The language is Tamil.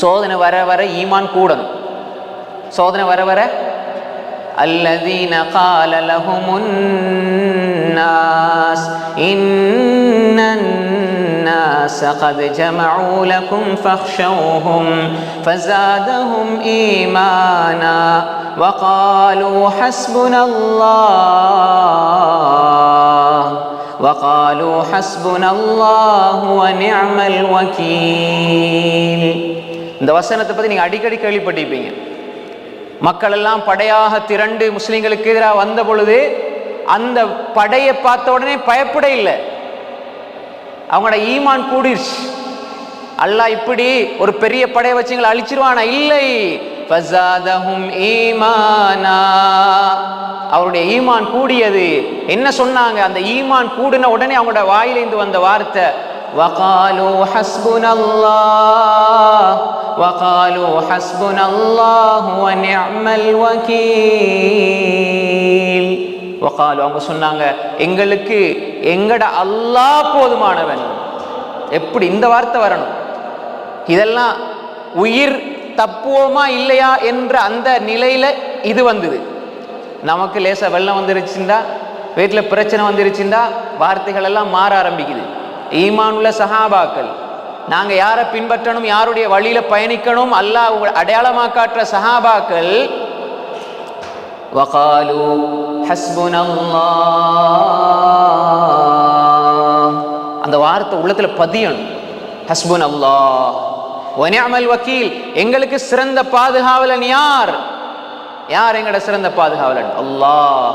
சோதனை வர வர ஈமான் கூடணும் சோதனை வர வர الذين قال لهم الناس إن الناس قد جمعوا لكم فاخشوهم فزادهم إيمانا وقالوا حسبنا الله وقالوا حسبنا الله ونعم الوكيل இந்த வசனத்தை பற்றி நீங்கள் அடிக்கடி கேள்விப்பட்டிருப்பீங்க. மக்கள் எல்லாம் படையாக திரண்டு முஸ்லீம்களுக்கு எதிராக வந்த பொழுது அந்த படையை பார்த்த உடனே பயப்பட இல்லை. அவங்களோட ஈமான் கூடிருச்சு. அல்லாஹ் இப்படி ஒரு பெரிய படையை வச்சு எங்களை அழிச்சிருவானா? இல்லை. அவருடைய ஈமான் கூடியது. என்ன சொன்னாங்க? அந்த ஈமான் கூடின உடனே அவங்களோட வாயிலிருந்து வந்த வார்த்தை வகாலோ ஹஸ்புனல்லா وقالوا حسبنا الله ونعم الوكيل وقالوا அவங்க சொன்னாங்க எங்களுக்கு எங்கட அல்லாஹ் போதுமானவன் எப்படி இந்த வார்த்தை வரணும் இதெல்லாம் உயிர் தப்புவோமா இல்லையா என்ற அந்த நிலையில இது வந்தது நமக்கு லேசா வெள்ளம் வந்துருச்சுண்டா வீட்டில் பிரச்சனை வந்துருச்சுண்டா வார்த்தைகள் எல்லாம் மாற ஆரம்பிக்குது ஈமான் உள்ள சஹாபாக்கள் நாங்க யாரை பின்பற்றணும் யாருடைய வழியில பயணிக்கணும் அல்லாஹ் உங்களை அடையாளமா காட்டுற சஹாபாக்கள் وقالوا حسبنا الله அந்த வார்த்தை உள்ளத்துல பதியணும் ஹஸ்புன் அல்லாஹ் வனிஅமல் வக்கீல் எங்களுக்கு சிறந்த பாதுகாவலன் யார் யார் எங்கட சிறந்த பாதுகாவலன் அல்லாஹ்